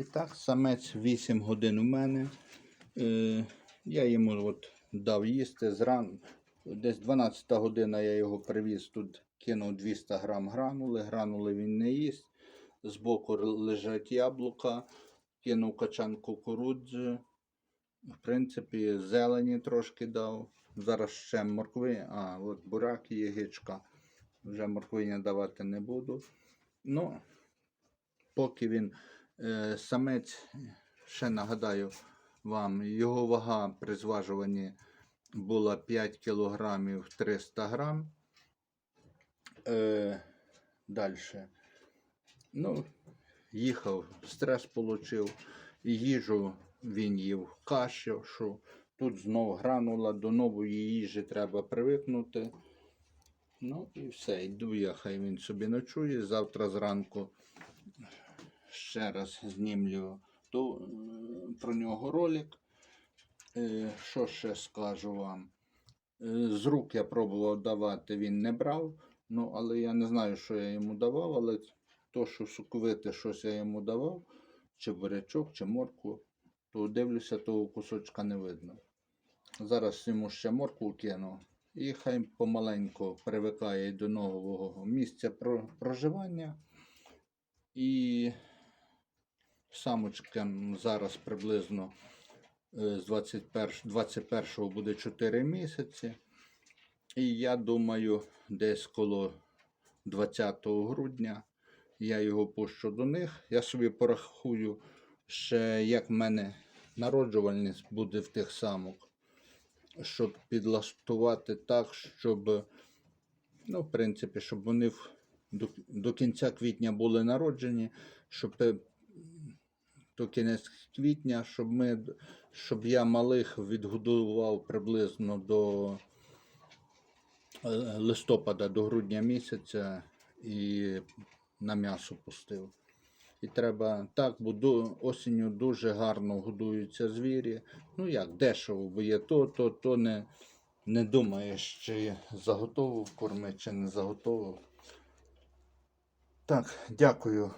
І так, самець 8 годин у мене. Е, я йому от дав їсти зран. Десь 12 година я його привіз, тут кинув 200 грам гранули. Гранули він не їсть. Збоку лежать яблука, кинув качан кукурудзи. В принципі, зелені трошки дав. Зараз ще моркви, а от бурак і гичка. Вже морквиня давати не буду. Ну, поки він самець, ще нагадаю вам, його вага при зважуванні була 5 кг 300 грам. Е, Далі. Ну, їхав, стрес отримав. Їжу він їв кашу. Тут знов гранула, до нової їжі треба привикнути. Ну і все, йду я, хай він собі ночує. Завтра зранку ще раз знімлю то, е, про нього ролик. Е, Що ще скажу вам? Е, З рук я пробував давати, він не брав. Ну, але я не знаю, що я йому давав, але то, що соковите щось я йому давав, чи бурячок, чи моркву, то дивлюся, того кусочка не видно. Зараз йому ще моркву кину. І хай помаленьку привикає до нового місця проживання. І самочкам зараз приблизно е, з 21, 21 буде 4 місяці. І я думаю, десь коло 20 грудня я його пущу до них. Я собі порахую ще, як в мене народжувальність буде в тих самок, щоб підлаштувати так, щоб, ну, в принципі, щоб вони до, до кінця квітня були народжені, щоб до кінець квітня, щоб ми, щоб я малих відгодував приблизно до е, листопада, до грудня місяця і на м'ясо пустив. І треба так, бо осінню дуже гарно годуються звірі. Ну як, дешево, бо є то, то, то не, не думаєш, чи заготовив корми, чи не заготовив. Так, дякую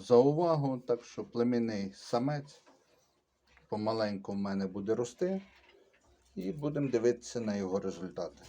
за увагу. Так що племінний самець помаленьку в мене буде рости. І будемо дивитися на його результати.